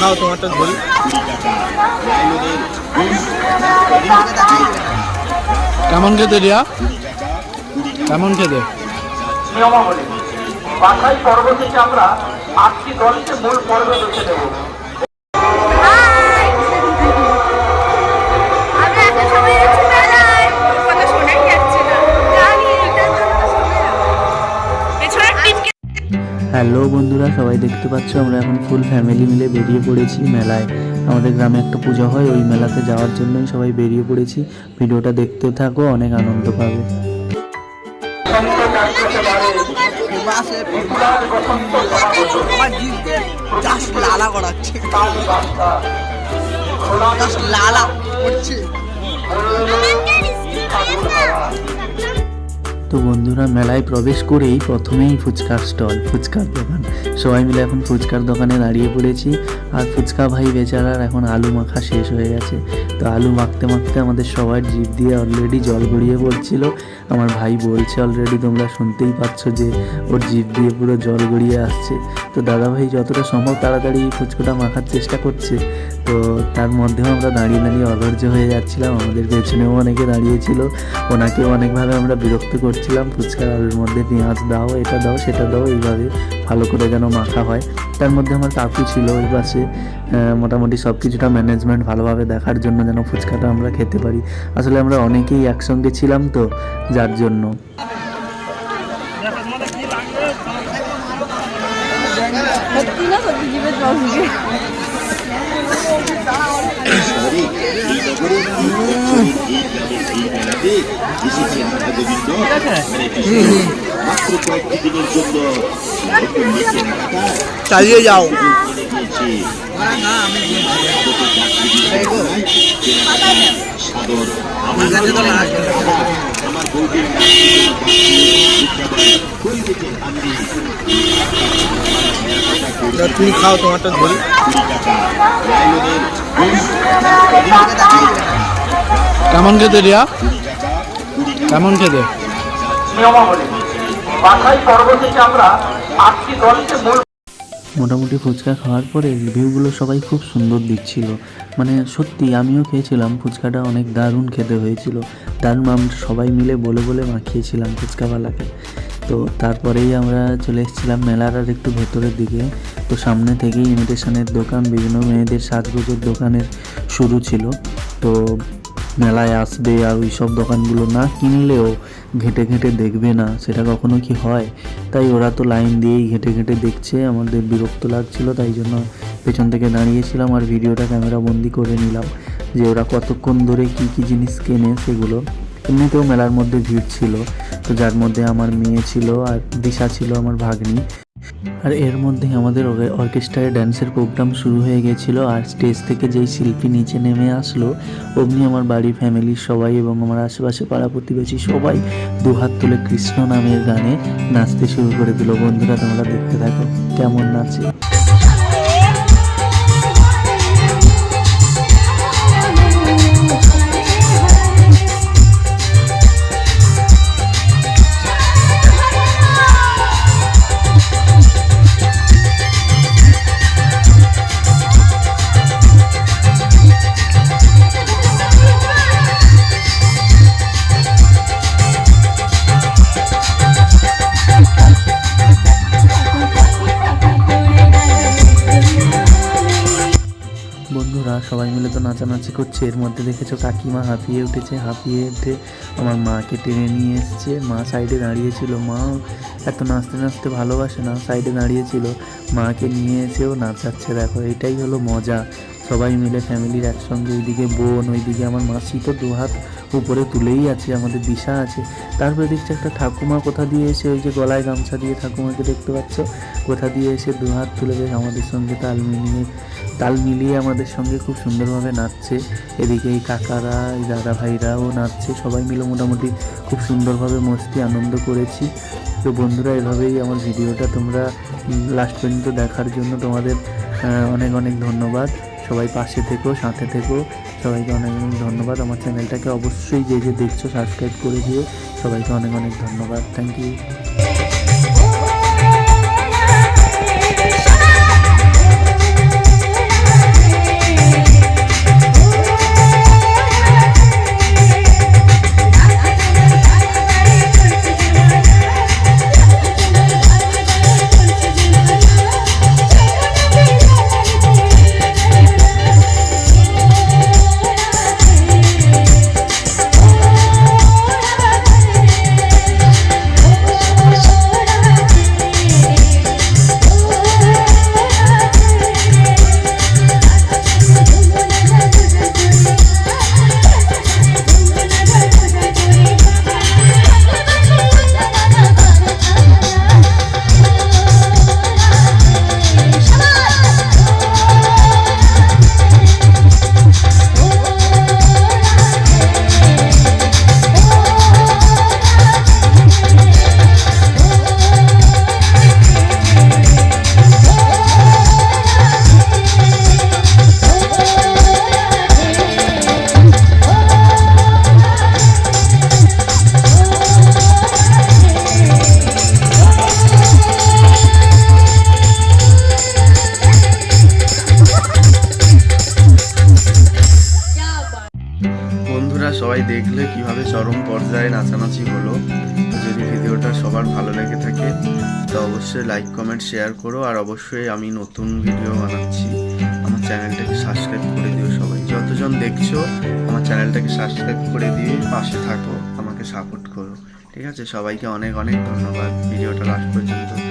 খাও তোমারটা ধরি। কেমন খেতে রিয়া? কেমন খেতে? নিয়মাবলী বাছাই পর্ব থেকে আমরা আটটি দলকে মূল পর্বে রেখে দেবো হ্যালো বন্ধুরা সবাই দেখতে পাচ্ছ আমরা এখন ফুল ফ্যামিলি মিলে বেরিয়ে পড়েছি মেলায়। আমাদের গ্রামে একটা পুজো হয় ওই মেলাতে যাওয়ার জন্যই সবাই বেরিয়ে পড়েছি। ভিডিওটা দেখতে থাকো অনেক আনন্দ পাবে। লালা। করাচ্ছে লালা। করছে তো বন্ধুরা মেলায় প্রবেশ করেই প্রথমেই ফুচকার স্টল, ফুচকার দোকান। সবাই মিলে এখন ফুচকার দোকানে দাঁড়িয়ে পড়েছি। আর ফুচকা ভাই বেচারার এখন আলু মাখা শেষ হয়ে গেছে। তো আলু মাখতে মাখতে আমাদের সবার জিভ দিয়ে অলরেডি জল গড়িয়ে পড়ছিল। আমার ভাই বলছে অলরেডি তোমরা শুনতেই পাচ্ছ যে ওর জিভ দিয়ে পুরো জল গড়িয়ে আসছে। তো দাদা ভাই যতটা সম্ভব তাড়াতাড়ি ফুচকাটা মাখার চেষ্টা করছে। তো তার মধ্যেও আমরা দাঁড়িয়ে দাঁড়িয়ে অধৈর্য হয়ে যাচ্ছিলাম। আমাদের পেছনেও অনেকে দাঁড়িয়েছিল ওনাকেও অনেকভাবে আমরা বিরক্ত করছিলাম। ফুচকার আলুর মধ্যে পেঁয়াজ দাও, এটা দাও, সেটা দাও, এইভাবে ভালো করে যেন মাখা হয়। তার মধ্যে আমার কাকু ছিল ওই পাশে। মোটামুটি সব কিছুটা ম্যানেজমেন্ট ভালোভাবে দেখার জন্য যেন ফুচকাটা আমরা খেতে পারি। আসলে আমরা অনেকেই একসঙ্গে ছিলাম তো, যার জন্য সত্যি জীবের জল দিয়ে মাত্র কয়েকটি দিনের জন্য একটু নিচে রাখা চালিয়ে যাও সাদর আমার কাছে তো লাগবে আমার বউদের পরিবেশে আমি তুমি খাও তোমারটা ধরি। কেমন খেতে রিয়া? দলকে মূল মোটামুটি ফুচকা খাওয়ার পরে রিভিউগুলো সবাই খুব সুন্দর দিচ্ছিল। মানে সত্যি আমিও খেয়েছিলাম, ফুচকাটা অনেক দারুণ খেতে হয়েছিল। দারুণ আমরা সবাই মিলে বলে বলে মাখিয়েছিলাম ফুচকাওয়ালাকে। তো তারপরেই আমরা চলে এসেছিলাম মেলার আর একটু ভেতরের দিকে। তো সামনে থেকেই ইমিটেশনের দোকান, বিভিন্ন মেয়েদের সাজগোজের দোকানের শুরু ছিল। তো মেলায় আসবে আর ওই সব দোকানগুলো না কিনলেও ঘেটে ঘেটে দেখবে না, সেটা কখনো কি হয়? তাই ওরা তো লাইন দিয়েই ঘেটে ঘেটে দেখছে, আমাদের বিরক্ত লাগছিল, তাই জন্য পেছন থেকে দাঁড়িয়েছিলাম আর ভিডিওটা ক্যামেরা বন্দি করে নিলাম, যে ওরা কতক্ষণ ধরে কি কি জিনিস কেনে সেগুলো। এমনিতেও মেলার মধ্যে ভিড় ছিল, তো যার মধ্যে আমার মেয়ে ছিল আর দিশা ছিল আমার ভাগ্নি। আর এর মধ্যে আমাদের অর্কেস্ট্রায় ড্যান্সের প্রোগ্রাম শুরু হয়ে গেছিল আর স্টেজ থেকে যেই শিল্পী নিচে নেমে আসলো, অমনি আমার বাড়ির ফ্যামিলির সবাই এবং আমার আশেপাশে পাড়া প্রতিবেশী সবাই দুহাত তুলে কৃষ্ণ নামের গানে নাচতে শুরু করে দিল। বন্ধুরা, তোমরা দেখতে থাকো। কেমন নাচে? সবাই মিলে তো নাচানাচি করছে। এর মধ্যে দেখেছ কাকিমা হাঁপিয়ে উঠেছে, হাঁপিয়ে উঠে আমার মাকে টেনে নিয়ে এসছে। মা সাইডে দাঁড়িয়েছিল মা এত নাচতে নাচতে ভালোবাসে না, সাইডে দাঁড়িয়েছিল মাকে নিয়ে এসেও নাচাচ্ছে। দেখো, এটাই হলো মজা। সবাই মিলে ফ্যামিলির একসঙ্গে ওইদিকে বোন, ওইদিকে আমার মাসি তো দু হাত উপরে তুলেই আছে, আমাদের দিশা আছে। তারপরে দেখছি একটা ঠাকুমা কোথা দিয়ে এসে, ওই যে গলায় গামছা দিয়ে ঠাকুমাকে দেখতে পাচ্ছ? কোথা দিয়ে এসে দু হাত তুলে বেশ আমাদের সঙ্গে তাল মিলিয়ে। তাল মিলিয়ে আমাদের সঙ্গে খুব সুন্দরভাবে নাচছে। এদিকে এই কাকারা, এই দাদা ভাইরাও নাচছে। সবাই মিলে মোটামুটি খুব সুন্দরভাবে মস্তি আনন্দ করেছি। তো বন্ধুরা, এভাবেই আমার ভিডিওটা তোমরা লাস্ট পর্যন্ত দেখার জন্য তোমাদের অনেক অনেক ধন্যবাদ। সবাই পাশে থেকো, সাথে থেকো। সবাইকে অনেক অনেক ধন্যবাদ। আমার চ্যানেলটাকে অবশ্যই যে যে দেখছ সাবস্ক্রাইব করে দিও। সবাইকে অনেক অনেক ধন্যবাদ। থ্যাংক ইউ সবাই দেখলে কীভাবে চরম পর্যায়ে নাচানাচি হলো। যদি ভিডিওটা সবার ভালো লেগে থাকে, তো অবশ্যই লাইক কমেন্ট শেয়ার করো। আর অবশ্যই আমি নতুন ভিডিও বানাচ্ছি। আমার চ্যানেলটাকে সাবস্ক্রাইব করে দিও সবাই। যতজন দেখছ, আমার চ্যানেলটাকে সাবস্ক্রাইব করে দিয়ে পাশে থাকো। আমাকে সাপোর্ট করো। ঠিক আছে? সবাইকে অনেক অনেক ধন্যবাদ। ভিডিওটা লাস্ট পর্যন্ত।